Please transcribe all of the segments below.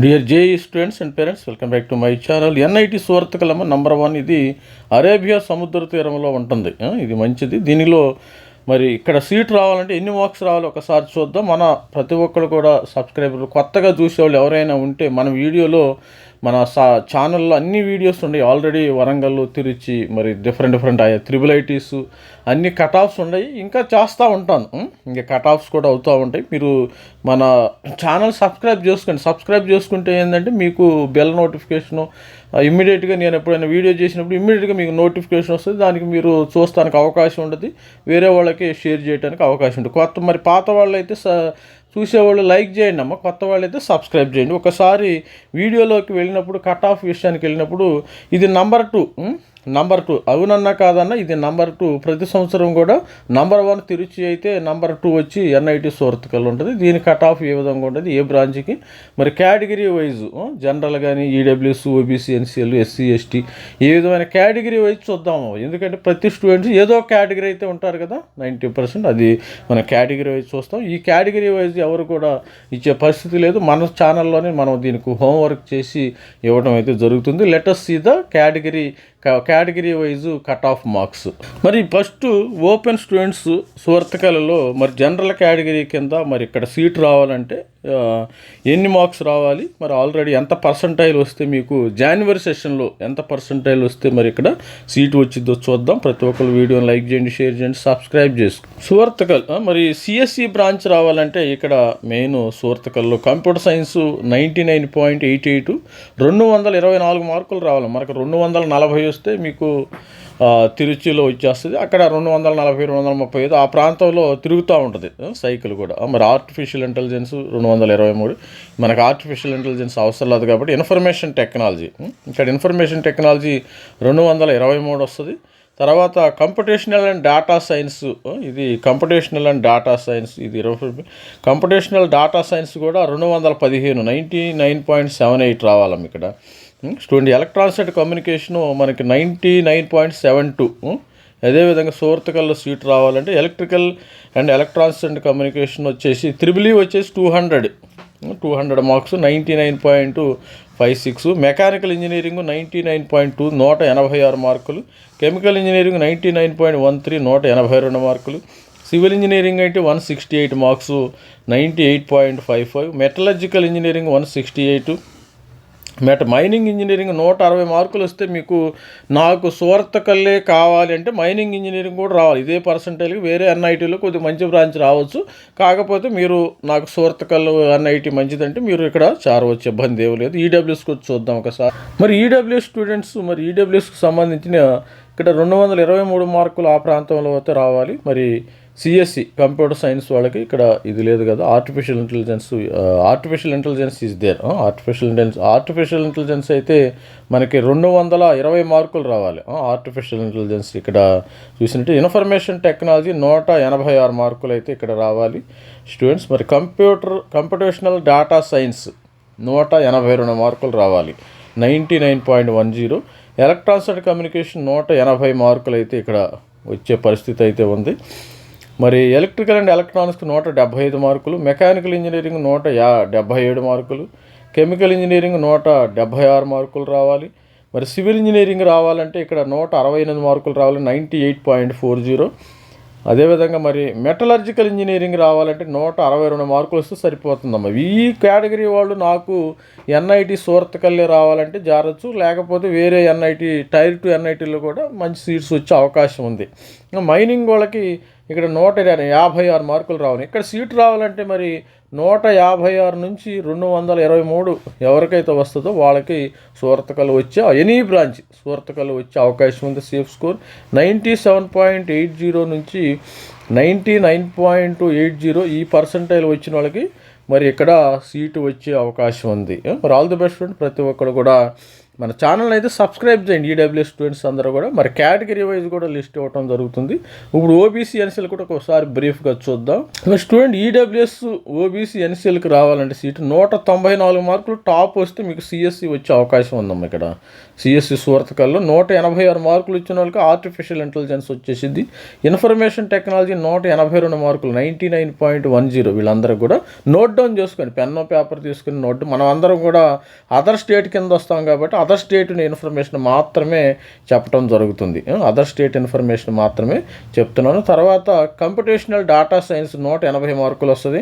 Dear JEE students and parents welcome back to my channel NIT సువర్తకలమ్మ number one ఇది Arabia సముద్ర తీరంలో ఉంటుంది. ఇది మంచిది. దీనిలో మరి ఇక్కడ సీట్ రావాలంటే ఎన్ని మార్క్స్ రావాలో ఒకసారి చూద్దాం. మన ప్రతి ఒక్కరు కూడా సబ్స్క్రైబర్లు కొత్తగా చూసేవాళ్ళు ఎవరైనా ఉంటే మన వీడియోలో మన సా ఛానల్లో అన్ని వీడియోస్ ఉన్నాయి. ఆల్రెడీ వరంగల్ తిరుచి మరి డిఫరెంట్ డిఫరెంట్ త్రిబుల్ ఐటీస్ అన్ని కట్ ఆఫ్స్ ఉన్నాయి. ఇంకా చేస్తూ ఉంటాను. ఇంకా కట్ ఆఫ్స్ కూడా అవుతూ ఉంటాయి. మీరు మన ఛానల్ సబ్స్క్రైబ్ చేసుకోండి. సబ్స్క్రైబ్ చేసుకుంటే ఏంటంటే మీకు బెల్ నోటిఫికేషను ఇమ్మీడియట్గా నేను ఎప్పుడైనా వీడియో చేసినప్పుడు ఇమ్మీడియట్గా మీకు నోటిఫికేషన్ వస్తుంది. దానికి మీరు చూస్తానికి అవకాశం ఉంటుంది. వేరే వాళ్ళకి షేర్ చేయడానికి అవకాశం ఉంటుంది. కొత్త మరి పాత వాళ్ళు అయితే స చూసేవాళ్ళు లైక్ చేయండి అమ్మ. కొత్త వాళ్ళు అయితే సబ్స్క్రైబ్ చేయండి. ఒకసారి వీడియోలోకి వెళ్ళినప్పుడు కట్ ఆఫ్ విషయానికి వెళ్ళినప్పుడు ఇది నంబర్ టూ నంబర్ టూ. అవునన్నా కాదన్నా ఇది నంబర్ టూ. ప్రతి సంవత్సరం కూడా నంబర్ వన్ తిరుచి అయితే నంబర్ టూ వచ్చి ఎన్ఐటి సోర్తకల్ ఉంటుంది. దీని కట్ ఆఫ్ ఏ విధంగా ఉంటుంది? ఏ బ్రాంచ్కి మరి కేటగిరీ వైజ్ జనరల్ కానీ EWS OBC NCL SC ST ఏ విధమైన కేటగిరీ వైజ్ చూద్దాము. ఎందుకంటే ప్రతి స్టూడెంట్స్ ఏదో కేటగిరీ అయితే ఉంటారు కదా నైంటీ పర్సెంట్. అది మన కేటగిరీ వైజ్ చూస్తాం. ఈ కేటగిరీ వైజ్ ఎవరు కూడా ఇచ్చే పరిస్థితి లేదు. మన ఛానల్లోనే మనం దీనికి హోంవర్క్ చేసి ఇవ్వడం అయితే జరుగుతుంది. Letters see the category category wise cut off marks. మరి ఫస్ట్ ఓపెన్ స్టూడెంట్స్ సువర్తకలలో మరి జనరల్ కేటగిరీ కింద మరి ఇక్కడ సీట్ రావాలంటే ఎన్ని మార్క్స్ రావాలి? మరి ఆల్రెడీ ఎంత పర్సంటైల్ వస్తే మీకు జనవరి సెషన్లో ఎంత పర్సంటైల్ వస్తే మరి ఇక్కడ సీట్ వచ్చిందో చూద్దాం. ప్రతి ఒక్కరు వీడియోని లైక్ చేయండి షేర్ చేయండి సబ్స్క్రైబ్ చేసుకో. సువర్తకల్ మరి సిఎస్సి బ్రాంచ్ రావాలంటే ఇక్కడ main సువర్తకల్లో computer science ninety nine point eight eight రెండు వందల ఇరవై నాలుగు మార్కులు రావాలి. మనకు రెండు వందల నలభై వస్తే మీకు తిరుచిలో వచ్చేస్తుంది. అక్కడ రెండు వందల నలభై రెండు వందల ముప్పై ఐదు ఆ ప్రాంతంలో తిరుగుతూ ఉంటుంది. సైకిల్ కూడా. మరి ఆర్టిఫిషియల్ ఇంటెలిజెన్స్ రెండు వందల ఇరవై మూడు. మనకు ఆర్టిఫిషియల్ ఇంటెలిజెన్స్ అవసరం లేదు కాబట్టి ఇన్ఫర్మేషన్ టెక్నాలజీ ఇక్కడ ఇన్ఫర్మేషన్ టెక్నాలజీ రెండు వందల ఇరవై మూడు వస్తుంది. తర్వాత కంప్యూటేషనల్ అండ్ డేటా సైన్స్ ఇది కంప్యూటేషనల్ అండ్ డేటా సైన్స్ ఇది ఇరవై కంప్యూటేషనల్ డేటా సైన్స్ కూడా రెండు వందల పదిహేను ninety nine point seven eight రావాలి ఇక్కడ. స్టూడెంట్ ఎలక్ట్రానిక్స్ అండ్ కమ్యూనికేషను మనకి ninety nine point seven two అదేవిధంగా సోర్తకల్లో సీట్ రావాలంటే electrical and electronics and communication వచ్చేసి త్రిబుల్ వచ్చేసి two hundred two hundred marks ninety nine point five six mechanical engineering ninety nine point two నూట ఎనభై ఆరు మార్కులు. Chemical engineering ninety nine point one three నూట ఎనభై రెండు మార్కులు. సివిల్ ఇంజనీరింగ్ అయితే one sixty eight marks ninety eight point five five metallurgical engineering one sixty eight మెట mining engineering నూట అరవై మార్కులు వస్తే మీకు నాకు సువర్తకల్లే కావాలి అంటే మైనింగ్ ఇంజనీరింగ్ కూడా రావాలి. ఇదే పర్సంటేజ్కి వేరే ఎన్ఐటీలో కొద్దిగా మంచి బ్రాంచ్ రావచ్చు. కాకపోతే మీరు నాకు సువర్తకల్లు ఎన్ఐటీ మంచిదంటే మీరు ఇక్కడ చేరవచ్చు. ఇబ్బంది ఏమి లేదు. ఈడబ్ల్యూఎస్కి వచ్చి చూద్దాం ఒకసారి. మరి ఈడబ్ల్యూఎస్ స్టూడెంట్స్ మరి ఈడబ్ల్యూఎస్కి సంబంధించిన ఇక్కడ రెండు వందల ఇరవై మూడు మార్కులు ఆ ప్రాంతంలో అయితే రావాలి. మరి సిఎస్సి కంప్యూటర్ సైన్స్ వాళ్ళకి ఇక్కడ ఇది లేదు కదా artificial intelligence artificial intelligence is there artificial intelligence artificial intelligence అయితే మనకి రెండు వందల ఇరవై మార్కులు రావాలి. Uh, ఆర్టిఫిషియల్ ఇంటెలిజెన్స్ ఇక్కడ చూసినట్టు ఇన్ఫర్మేషన్ టెక్నాలజీ నూట ఎనభై ఆరు మార్కులు అయితే ఇక్కడ రావాలి. స్టూడెంట్స్ మరి కంప్యూటర్ కంప్యూటేషనల్ డేటా సైన్స్ నూట ఎనభై రెండు మార్కులు రావాలి. Ninety nine point one zero. Electronics and communication నూట ఎనభై మార్కులు అయితే ఇక్కడ వచ్చే పరిస్థితి అయితే ఉంది. మరి ఎలక్ట్రికల్ అండ్ ఎలక్ట్రానిక్స్ నూట డెబ్భై ఐదు మార్కులు మెకానికల్ ఇంజనీరింగ్ నూట యా డెబ్భై ఏడు మార్కులు కెమికల్ ఇంజనీరింగ్ నూట డెబ్భై ఆరు మార్కులు రావాలి. మరి సివిల్ ఇంజనీరింగ్ రావాలంటే ఇక్కడ నూట అరవై ఎనిమిది మార్కులు రావాలి ninety eight point four zero. అదేవిధంగా మరి మెటలర్జికల్ ఇంజనీరింగ్ రావాలంటే నూట అరవై రెండు మార్కులు వస్తే సరిపోతుందమ్మా. ఈ కేటగిరీ వాళ్ళు నాకు ఎన్ఐటి సూరత్కల్లే రావాలంటే జారచ్చు లేకపోతే వేరే ఎన్ఐటి టైర్ టు ఎన్ఐటీలో కూడా మంచి సీట్స్ వచ్చే అవకాశం ఉంది. మైనింగ్ వాళ్ళకి ఇక్కడ నూట యాభై ఆరు మార్కులు రావాలి. ఇక్కడ సీటు రావాలంటే మరి నూట యాభై ఆరు నుంచి రెండు వందల ఇరవై మూడు ఎవరికైతే వస్తుందో వాళ్ళకి సూర్తకలు వచ్చే ఎనీ బ్రాంచ్ సూర్తకలు వచ్చే అవకాశం ఉంది. Safe score ninety seven point eight zero నుంచి ninety nine point eight zero ఈ పర్సంటైల్ వచ్చిన వాళ్ళకి మరి ఇక్కడ సీటు వచ్చే అవకాశం ఉంది. మరి ఆల్ ది బెస్ట్ ఫ్రెండ్. ప్రతి ఒక్కరు కూడా మన ఛానల్ అయితే సబ్స్క్రైబ్ చేయండి. ఈడబ్ల్యూ స్టూడెంట్స్ అందరూ కూడా. మరి కేటగిరీ వైజ్ కూడా లిస్ట్ ఇవ్వడం జరుగుతుంది. ఇప్పుడు ఓబీసీ ఎన్సీఎల్ కూడా ఒకసారి బ్రీఫ్గా చూద్దాం. మరి స్టూడెంట్ ఈడబ్ల్యూఎస్ ఓబీసీ ఎన్సీఎల్కి రావాలంటే సీటు నూట తొంభై నాలుగు మార్కులు టాప్ వస్తే మీకు సిఎస్సి వచ్చే అవకాశం ఉందమ్మా ఇక్కడ. సిఎస్సి సూరతకల్లో నూట ఎనభై ఆరు మార్కులు ఇచ్చిన వాళ్ళకి ఆర్టిఫిషియల్ ఇంటెలిజెన్స్ వచ్చేసింది. ఇన్ఫర్మేషన్ టెక్నాలజీ నూట ఎనభై రెండు మార్కులు ninety nine point one zero వీళ్ళందరూ కూడా. నోట్ డౌన్ చేసుకొని పెన్ను పేపర్ తీసుకుని నోట్ మనం అందరం కూడా అదర్ స్టేట్ కింద వస్తాం కాబట్టి అదర్ స్టేట్ ఇన్ఫర్మేషన్ మాత్రమే చెప్పడం జరుగుతుంది. అదర్ స్టేట్ ఇన్ఫర్మేషన్ మాత్రమే చెప్తున్నాను. తర్వాత కంప్యూటేషనల్ డాటా సైన్స్ నూట ఎనభై మార్కులు వస్తుంది.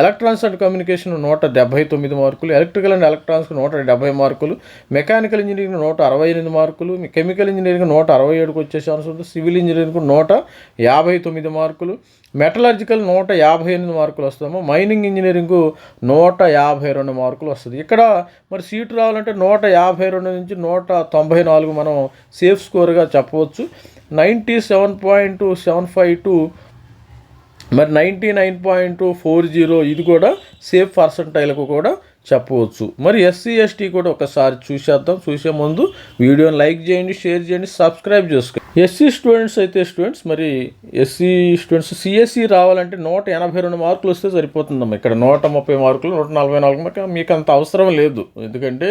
ఎలక్ట్రానిక్స్ అండ్ కమ్యూనికేషన్ నూట డెబ్బై తొమ్మిది మార్కులు. ఎలక్ట్రికల్ అండ్ ఎలక్ట్రానిక్స్ నూట డెబ్బై మార్కులు. మెకానికల్ ఇంజనీరింగ్ నూట అరవై ఎనిమిది మార్కులు. కెమికల్ ఇంజనీరింగ్ నూట అరవై ఏడుకు వచ్చే ఛాన్స్ ఉంది సివిల్ ఇంజనీరింగ్ నూట యాభై తొమ్మిది మార్కులు. మెటలర్జికల్ నూట యాభై ఎనిమిది మార్కులు వస్తాము మైనింగ్ ఇంజనీరింగ్ నూట యాభై రెండు మార్కులు వస్తుంది. ఇక్కడ మరి సీటు రావాలంటే నూట యాభై రెండు నుంచి నూట తొంభై నాలుగు మనం సేఫ్ స్కోర్గా చెప్పవచ్చు. Ninety seven point seven five to మరి ninety nine point four zero ఇది కూడా సేఫ్ పర్సంటైల్కు కూడా చెప్పవచ్చు. మరి ఎస్సీ ఎస్టీ కూడా ఒకసారి చూసేద్దాం. చూసే ముందు వీడియోని లైక్ చేయండి షేర్ చేయండి సబ్స్క్రైబ్ చేసుకోండి. ఎస్సీ స్టూడెంట్స్ అయితే స్టూడెంట్స్ మరి ఎస్సీ స్టూడెంట్స్ సిఎస్సి రావాలంటే నూట ఎనభై రెండు మార్కులు వస్తే సరిపోతుందమ్మా. ఇక్కడ నూట ముప్పై మార్కులు నూట నలభై నాలుగు మార్కులు మీకు అంత అవసరం లేదు. ఎందుకంటే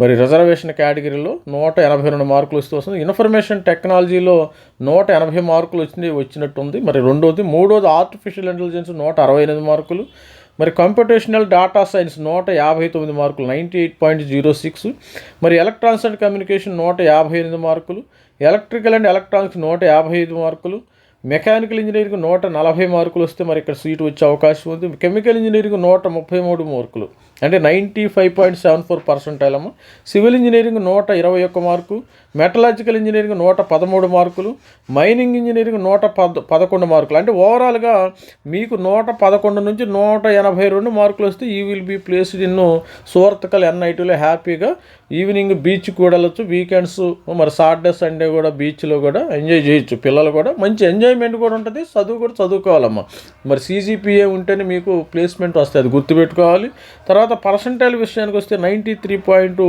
మరి రిజర్వేషన్ కేటగిరీలో నూట ఎనభై రెండు మార్కులు వస్తూ వస్తుంది. ఇన్ఫర్మేషన్ టెక్నాలజీలో నూట ఎనభై మార్కులు వచ్చింది వచ్చినట్టుంది. మరి రెండోది మూడోది ఆర్టిఫిషియల్ ఇంటెలిజెన్స్ నూట అరవై ఎనిమిది మార్కులు. మరి కంప్యూటేషనల్ డాటా సైన్స్ నూట యాభై తొమ్మిది మార్కులు ninety eight point zero six. మరి ఎలక్ట్రానిక్స్ అండ్ కమ్యూనికేషన్ నూట యాభై ఎనిమిది మార్కులు ఎలక్ట్రికల్ అండ్ ఎలక్ట్రానిక్స్ నూట యాభై ఐదు మార్కులు మెకానికల్ ఇంజనీరింగ్ నూట నలభై మార్కులు వస్తే మరి ఇక్కడ సీటు వచ్చే అవకాశం ఉంది. కెమికల్ ఇంజనీరింగ్ నూట ముప్పై మూడు మార్కులు. అంటే ninety five point seven four percent అమ్మ సివిల్ ఇంజనీరింగ్ నూట ఇరవై ఒక్క మార్కు మెటలాజికల్ ఇంజనీరింగ్ నూట పదమూడు మార్కులు మైనింగ్ ఇంజనీరింగ్ నూట పద పదకొండు మార్కులు. అంటే ఓవరాల్గా మీకు నూట పదకొండు నుంచి నూట ఎనభై రెండు మార్కులు వస్తే ఈ will be placed in Surathkal ఎన్ఐటీలో హ్యాపీగా ఈవినింగ్ బీచ్ కూడా వెళ్ళచ్చు. వీకెండ్స్ మరి సాటర్డే సండే కూడా బీచ్లో కూడా ఎంజాయ్ చేయొచ్చు. పిల్లలు కూడా మంచి ఎంజాయ్ ఎంజాయ్మెంట్ కూడా ఉంటుంది చదువు కూడా చదువుకోవాలమ్మా. మరి సీజీపీఏ ఉంటేనే మీకు ప్లేస్మెంట్ వస్తుంది అది గుర్తుపెట్టుకోవాలి. తర్వాత పర్సంటైల్ విషయానికి వస్తే ninety three point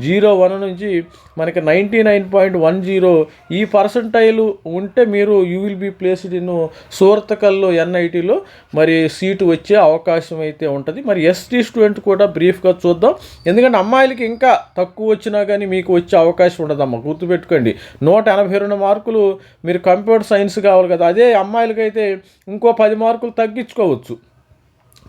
zero one నుంచి మనకి ninety nine point one zero ఈ పర్సంటైల్ ఉంటే మీరు you will be placed in సూర్తకల్లో ఎన్ఐటీలో మరి సీటు వచ్చే అవకాశం అయితే ఉంటుంది. మరి ఎస్టీ స్టూడెంట్ కూడా బ్రీఫ్గా చూద్దాం. ఎందుకంటే అమ్మాయిలకి ఇంకా తక్కువ వచ్చినా కానీ మీకు వచ్చే అవకాశం ఉండదమ్మా. గుర్తుపెట్టుకోండి. నూట ఎనభై రెండు మార్కులు మీరు కంప్యూటర్ సైన్స్ కావాలి కదా. అదే అమ్మాయిలకైతే ఇంకో పది మార్కులు తగ్గించుకోవచ్చు.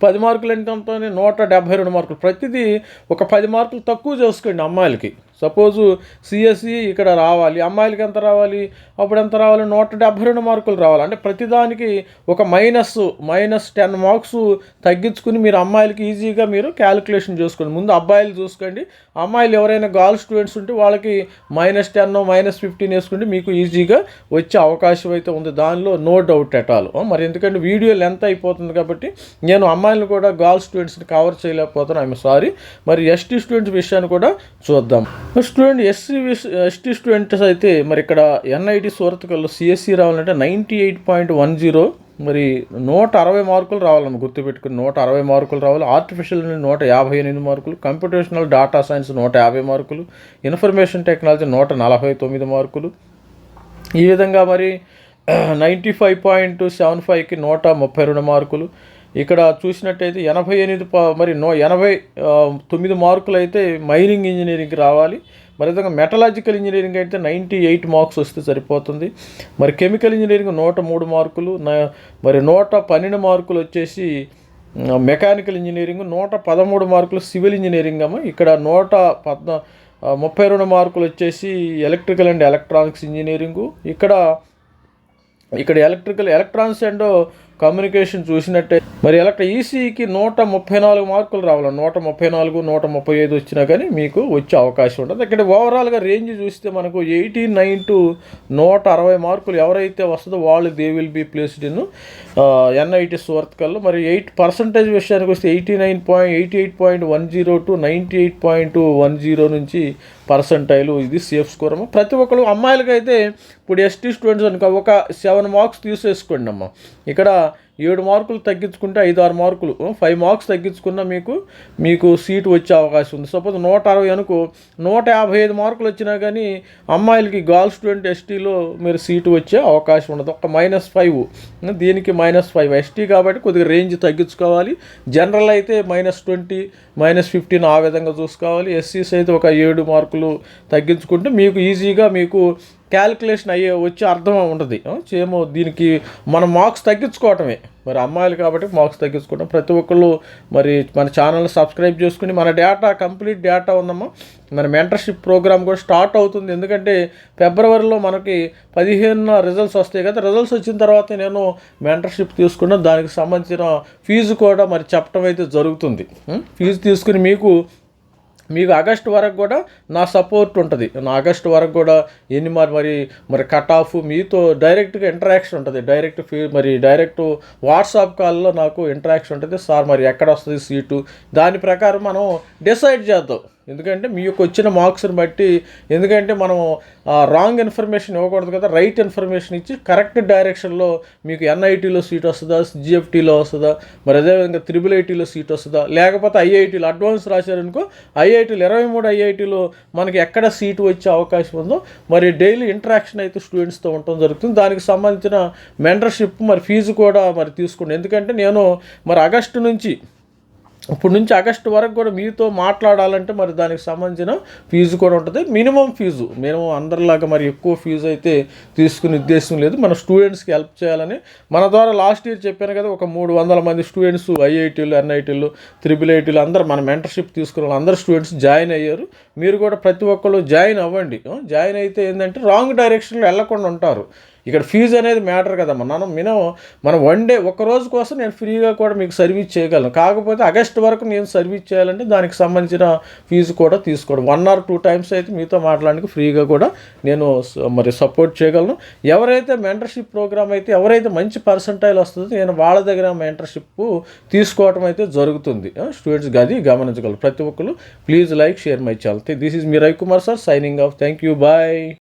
పది మార్కులు ఏంటంటే నూట డెబ్భై రెండు మార్కులు. ప్రతిదీ ఒక పది మార్కులు తక్కువ చేసుకోండి అమ్మాయిలకి. సపోజు సిఎస్సి ఇక్కడ రావాలి అమ్మాయిలకి ఎంత రావాలి అప్పుడు ఎంత రావాలి నూట డెబ్భై రెండు మార్కులు రావాలి. అంటే ప్రతిదానికి ఒక మైనస్ మైనస్ టెన్ మార్క్స్ తగ్గించుకుని మీరు అమ్మాయిలకి ఈజీగా మీరు క్యాలిక్యులేషన్ చేసుకోండి. ముందు అబ్బాయిలు చూసుకోండి. అమ్మాయిలు ఎవరైనా గర్ల్ స్టూడెంట్స్ ఉంటే వాళ్ళకి మైనస్ టెన్ మైనస్ ఫిఫ్టీన్ వేసుకుంటే మీకు ఈజీగా వచ్చే అవకాశం అయితే ఉంది. దానిలో నో డౌట్ ఎట్ ఆల్ మరి ఎందుకంటే వీడియో లెంత్ అయిపోతుంది కాబట్టి నేను అమ్మాయిలను కూడా గర్ల్ స్టూడెంట్స్ని కవర్ చేయలేకపోతున్నాను. ఐఎమ్ సారీ మరి ఎస్టీ స్టూడెంట్స్ విషయాన్ని కూడా చూద్దాం. స్టూడెంట్ ఎస్సీ ఎస్టీ స్టూడెంట్స్ అయితే మరి ఇక్కడ ఎన్ఐటి సూరత్కల్లో సిఎస్సి రావాలంటే ninety eight point one zero మరి నూట అరవై మార్కులు రావాలని గుర్తుపెట్టుకుని నూట అరవై మార్కులు రావాలి. ఆర్టిఫిషియల్ నూట యాభై ఎనిమిది మార్కులు కంప్యూటేషనల్ డాటా సైన్స్ నూట యాభై మార్కులు ఇన్ఫర్మేషన్ టెక్నాలజీ నూట నలభై తొమ్మిది మార్కులు. ఈ విధంగా మరి నైంటీ ఫైవ్ పాయింట్ సెవెన్ ఫైవ్కి నూట ముప్పై రెండు మార్కులు ఇక్కడ చూసినట్టయితే ఎనభై ఎనిమిది మరి నో ఎనభై తొమ్మిది మార్కులు అయితే మైనింగ్ ఇంజనీరింగ్కి రావాలి. మరి విధంగా మెటలాజికల్ ఇంజనీరింగ్ అయితే నైంటీ ఎయిట్ మార్క్స్ వస్తే సరిపోతుంది. మరి కెమికల్ ఇంజనీరింగ్ నూట మూడు మార్కులు మరి నూట పన్నెండు మార్కులు వచ్చేసి మెకానికల్ ఇంజనీరింగ్ నూట పదమూడు మార్కులు సివిల్ ఇంజనీరింగ్ అమ్మ. ఇక్కడ నూట పద్న ముప్పై రెండు మార్కులు వచ్చేసి ఎలక్ట్రికల్ అండ్ ఎలక్ట్రానిక్స్ ఇంజనీరింగు. ఇక్కడ ఇక్కడ ఎలక్ట్రికల్ ఎలక్ట్రానిక్స్ అండ్ కమ్యూనికేషన్ చూసినట్టే. మరి ఎలక్ట్ర ఈసీకి నూట ముప్పై నాలుగు మార్కులు రావాలి? నూట ముప్పై నాలుగు నూట ముప్పై ఐదు వచ్చినా కానీ మీకు వచ్చే అవకాశం ఉంటుంది ఇక్కడ ఓవరాల్గా రేంజ్ చూస్తే మనకు ఎయిటీ నైన్ టు నూట అరవై మార్కులు ఎవరైతే వస్తుందో వాళ్ళు they will be placed in NIT సువర్త్కల్లో మరి ఎయిట్ పర్సంటేజ్ విషయానికి వస్తే eighty nine point eighty eight point one zero to ninety eight point one zero నుంచి పర్సంటైలు ఇది సేఫ్ స్కోర్ అమ్మ. ప్రతి ఒక్కరు అమ్మాయిలకైతే ఇప్పుడు ఎస్టీ స్టూడెంట్స్ అనుకో ఒక సెవెన్ మార్క్స్ తీసేసుకోండి అమ్మ. ఇక్కడ ఏడు మార్కులు తగ్గించుకుంటే ఐదు ఆరు మార్కులు. ఫైవ్ మార్క్స్ తగ్గించుకున్న మీకు మీకు సీటు వచ్చే అవకాశం ఉంది. సపోజ్ నూట అరవై అనుకో నూట యాభై ఐదు మార్కులు వచ్చినా కానీ అమ్మాయిలకి గర్ల్ స్టూడెంట్ ఎస్టీలో మీరు సీటు వచ్చే అవకాశం ఉండదు. ఒక మైనస్ ఫైవ్. దీనికి మైనస్ ఫైవ్. ఎస్టీ కాబట్టి కొద్దిగా రేంజ్ తగ్గించుకోవాలి. జనరల్ అయితే మైనస్ ట్వంటీ మైనస్ ఫిఫ్టీన్ ఆ విధంగా చూసుకోవాలి. ఎస్సీస్ అయితే ఒక ఏడు మార్కులు తగ్గించుకుంటే మీకు ఈజీగా మీకు క్యాలిక్యులేషన్ అయ్యే వచ్చి అర్థం ఉంటుంది ఏమో దీనికి మన మార్క్స్ తగ్గించుకోవటమే. మరి అమ్మాయిలు కాబట్టి మార్క్స్ తగ్గించుకోవడం ప్రతి ఒక్కళ్ళు మరి మన ఛానల్ సబ్స్క్రైబ్ చేసుకుని మన డేటా కంప్లీట్ డేటా ఉందమ్మా. మన మెంటర్షిప్ ప్రోగ్రామ్ కూడా స్టార్ట్ అవుతుంది. ఎందుకంటే ఫిబ్రవరిలో మనకి పదిహేను రిజల్ట్స్ వస్తాయి కదా. రిజల్ట్స్ వచ్చిన తర్వాత నేను మెంటర్షిప్ తీసుకున్న దానికి సంబంధించిన ఫీజు కూడా మరి చెప్పడం అయితే జరుగుతుంది. ఫీజు తీసుకుని మీకు మీకు ఆగస్టు వరకు కూడా నా సపోర్ట్ ఉంటుంది. నా ఆగస్ట్ వరకు కూడా ఎన్ని మరి మరి మరి కట్ ఆఫ్ మీతో డైరెక్ట్గా ఇంటరాక్షన్ ఉంటుంది. డైరెక్ట్ ఫీ మరి డైరెక్ట్ వాట్సాప్ కాల్లో నాకు ఇంటరాక్షన్ ఉంటుంది. సార్ మరి ఎక్కడ వస్తుంది సీటు దాని ప్రకారం మనం డిసైడ్ చేద్దాం. ఎందుకంటే మీ యొక్క వచ్చిన మార్క్స్ని బట్టి ఎందుకంటే మనం రాంగ్ ఇన్ఫర్మేషన్ ఇవ్వకూడదు కదా రైట్ ఇన్ఫర్మేషన్ ఇచ్చి కరెక్ట్ డైరెక్షన్లో మీకు ఎన్ఐటీలో సీట్ వస్తుందా జిఎఫ్టీలో వస్తుందా మరి అదేవిధంగా త్రిబుల్ ఐటీలో సీట్ వస్తుందా లేకపోతే ఐఐటీలో అడ్వాన్స్ రాశారనుకో ఐఐటీలు ఇరవై మూడు ఐఐటీలో మనకి ఎక్కడ సీటు వచ్చే అవకాశం ఉందో మరి డైలీ ఇంటరాక్షన్ అయితే స్టూడెంట్స్తో ఉండటం జరుగుతుంది. దానికి సంబంధించిన మెంటర్షిప్ మరి ఫీజు కూడా మరి తీసుకోండి. ఎందుకంటే నేను మరి ఆగస్టు నుంచి ఇప్పుడు నుంచి ఆగస్టు వరకు కూడా మీతో మాట్లాడాలంటే మరి దానికి సంబంధించిన ఫీజు కూడా ఉంటుంది. మినిమం ఫీజు మేము అందరిలాగా మరి ఎక్కువ ఫీజు అయితే తీసుకునే ఉద్దేశం లేదు. మన స్టూడెంట్స్కి హెల్ప్ చేయాలని మన ద్వారా లాస్ట్ ఇయర్ చెప్పాను కదా ఒక మూడు వందల మంది స్టూడెంట్స్ ఐఐటీలు ఎన్ఐటీలు త్రిబుల్ ఐటీలు అందరు మన మెంటర్షిప్ తీసుకున్న అందరు స్టూడెంట్స్ జాయిన్ అయ్యారు. మీరు కూడా ప్రతి ఒక్కళ్ళు జాయిన్ అవ్వండి. జాయిన్ అయితే ఏంటంటే రాంగ్ డైరెక్షన్లో వెళ్ళకుండా ఉంటారు. ఇక్కడ ఫీజు అనేది మ్యాటర్ కదా మనం మినిమం మనం వన్ డే ఒక రోజు కోసం నేను ఫ్రీగా కూడా మీకు సర్వీస్ చేయగలను. కాకపోతే ఆగస్ట్ వరకు నేను సర్వీస్ చేయాలంటే దానికి సంబంధించిన ఫీజు కూడా తీసుకోవడం. వన్ ఆర్ టూ టైమ్స్ అయితే మీతో మాట్లాడడానికి ఫ్రీగా కూడా నేను స- మరి సపోర్ట్ చేయగలను. ఎవరైతే మెంటర్షిప్ ప్రోగ్రామ్ అయితే ఎవరైతే మంచి పర్సంటైల్ వస్తుందో నేను వాళ్ళ దగ్గర మెంటర్షిప్ తీసుకోవడం అయితే జరుగుతుంది. స్టూడెంట్స్ అది గమనించగలరు. ప్రతి ఒక్కరు please like share my channel this is me Ravikumar sir signing off thank you bye